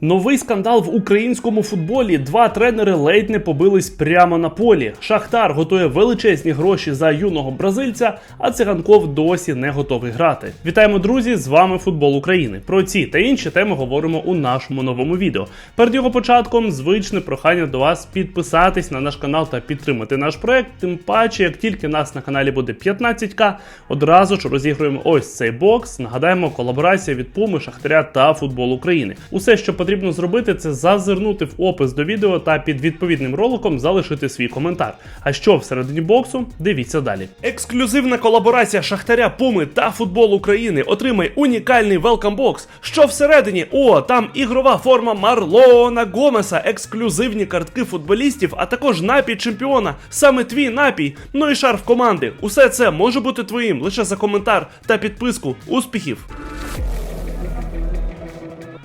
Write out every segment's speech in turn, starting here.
Новий скандал в українському футболі. Два тренери ледь не побились прямо на полі. Шахтар готує величезні гроші за юного бразильця, а циганков досі не готовий грати. Вітаємо, друзі! З вами футбол України. Про ці та інші теми говоримо у нашому новому відео. Перед його початком звичне прохання до вас підписатись на наш канал та підтримати наш проект. Тим паче, як тільки нас на каналі буде 15к, одразу ж розігруємо ось цей бокс. Нагадаємо, колаборація від Пуми, Шахтаря та футбол України. Усе, що потрібно зробити, це зазирнути в опис до відео та під відповідним роликом залишити свій коментар. А що всередині боксу, дивіться далі. Ексклюзивна колаборація Шахтаря, Пуми та футбол України. Отримай унікальний велкам бокс. Що всередині? О, там ігрова форма Марлона Гомеса, ексклюзивні картки футболістів, а також напій чемпіона. Саме твій напій. Ну і шарф команди. Усе це може бути твоїм лише за коментар та підписку. Успіхів!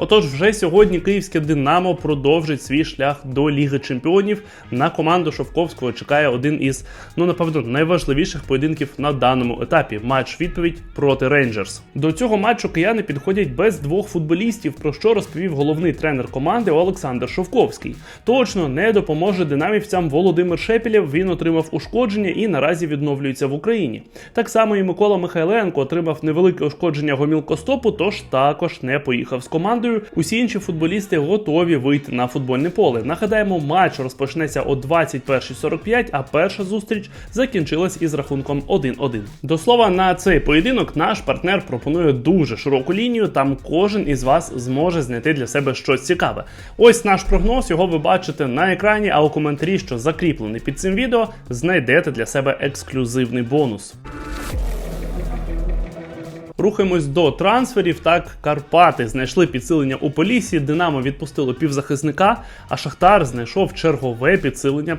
Отож, вже сьогодні київське Динамо продовжить свій шлях до Ліги Чемпіонів. На команду Шовковського чекає один із, ну напевно, найважливіших поєдинків на даному етапі матч відповідь проти Рейнджерс. До цього матчу кияни підходять без двох футболістів, про що розповів головний тренер команди Олександр Шовковський. Точно не допоможе динамівцям Володимир Шепілєв. Він отримав ушкодження і наразі відновлюється в Україні. Так само і Микола Михайленко отримав невелике ушкодження гомілкостопу, тож також не поїхав з командою. Усі інші футболісти готові вийти на футбольне поле. Нагадаємо, матч розпочнеться о 21.45, а перша зустріч закінчилась із рахунком 1-1. До слова, на цей поєдинок наш партнер пропонує дуже широку лінію. Там кожен із вас зможе знайти для себе щось цікаве. Ось наш прогноз. Його ви бачите на екрані. А у коментарі, що закріплений під цим відео, знайдете для себе ексклюзивний бонус. Рухаємось до трансферів. Так, Карпати знайшли підсилення у Полісі, Динамо відпустило півзахисника, а Шахтар знайшов чергове підсилення.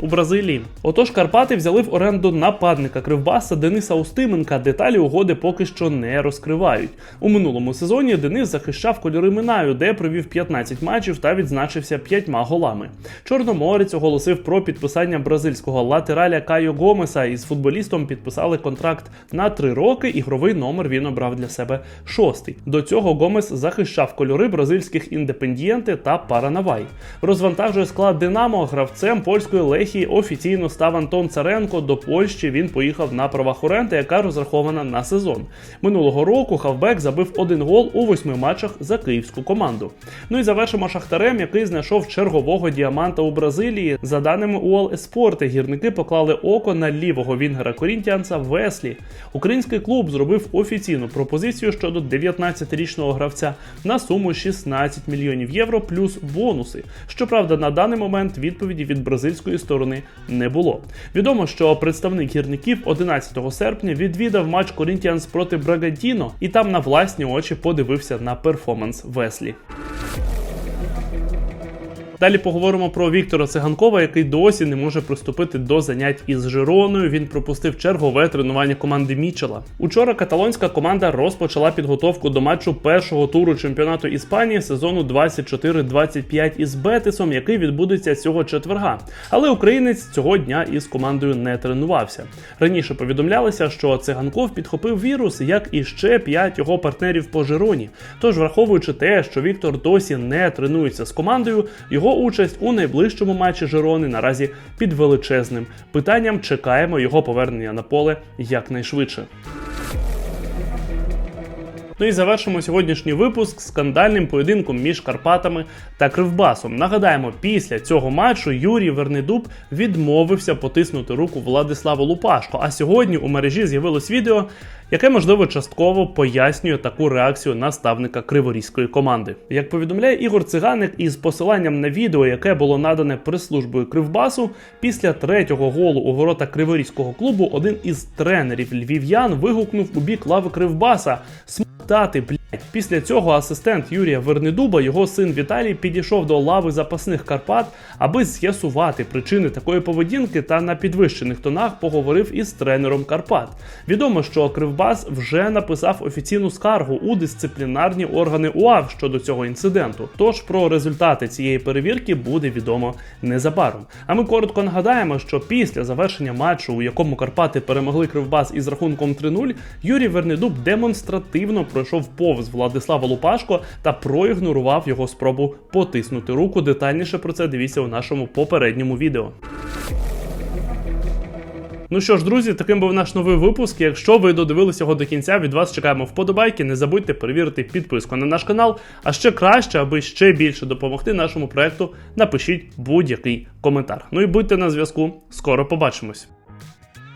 У Бразилії. Отож, Карпати взяли в оренду нападника Кривбаса Дениса Устименка. Деталі угоди поки що не розкривають. У минулому сезоні Денис захищав кольори Минаю, де провів 15 матчів та відзначився п'ятьма голами. Чорноморець оголосив про підписання бразильського латераля Кайо Гомеса. Із футболістом підписали контракт на три роки. Ігровий номер він обрав для себе шостий. До цього Гомес захищав кольори бразильських індепендієнти та Паранавай. Розвантажує склад Динамо гравцем польської Лехії офіційно став Антон Царенко. До Польщі він поїхав на правах оренди, яка розрахована на сезон. Минулого року хавбек забив один гол у восьми матчах за київську команду. Ну і завершимо шахтарем, який знайшов чергового діаманта у Бразилії. За даними УОЛ Еспорти, гірники поклали око на лівого вінгера корінтіанца Веслі. Український клуб зробив офіційну пропозицію щодо 19-річного гравця на суму 16 мільйонів євро плюс бонуси. Щоправда, на даний момент відповіді від бразильської сторони не було. Відомо, що представник гірників 11 серпня відвідав матч Корінтіанс проти Брагантіно і там на власні очі подивився на перформанс Веслі. Далі поговоримо про Віктора Циганкова, який досі не може приступити до занять із Жироною. Він пропустив чергове тренування команди Мічела. Учора каталонська команда розпочала підготовку до матчу першого туру чемпіонату Іспанії сезону 24-25 із Бетисом, який відбудеться цього четверга. Але українець цього дня із командою не тренувався. Раніше повідомлялося, що циганков підхопив вірус, як і ще п'ять його партнерів по Жироні. Тож, враховуючи те, що Віктор досі не тренується з командою, його участь у найближчому матчі Жерони наразі під величезним питанням. Чекаємо його повернення на поле якнайшвидше. Ну і завершимо сьогоднішній випуск скандальним поєдинком між Карпатами та Кривбасом. Нагадаємо, після цього матчу Юрій Вернедуб відмовився потиснути руку Владиславу Лупашко. А сьогодні у мережі з'явилось відео, яке можливо частково пояснює таку реакцію наставника криворізької команди. Як повідомляє Ігор Циганик, із посиланням на відео, яке було надане прес-службою Кривбасу, після третього голу у ворота Криворізького клубу один із тренерів львів'ян вигукнув у бік лави Кривбаса. Тати, блядь. Після цього асистент Юрія Вернедуба, його син Віталій, підійшов до лави запасних Карпат, аби з'ясувати причини такої поведінки та на підвищених тонах поговорив із тренером Карпат. Відомо, що Кривбас вже написав офіційну скаргу у дисциплінарні органи УАВ щодо цього інциденту. Тож про результати цієї перевірки буде відомо незабаром. А ми коротко нагадаємо, що після завершення матчу, у якому Карпати перемогли Кривбас із рахунком 3-0, Юрій Вернедуб демонстративно пройшов повз з Владислава Лупашко та проігнорував його спробу потиснути руку. Детальніше про це дивіться у нашому попередньому відео. Ну що ж, друзі, таким був наш новий випуск. Якщо ви додивилися його до кінця, від вас чекаємо вподобайки. Не забудьте перевірити підписку на наш канал. А ще краще, аби ще більше допомогти нашому проекту, напишіть будь-який коментар. Ну і будьте на зв'язку. Скоро побачимось.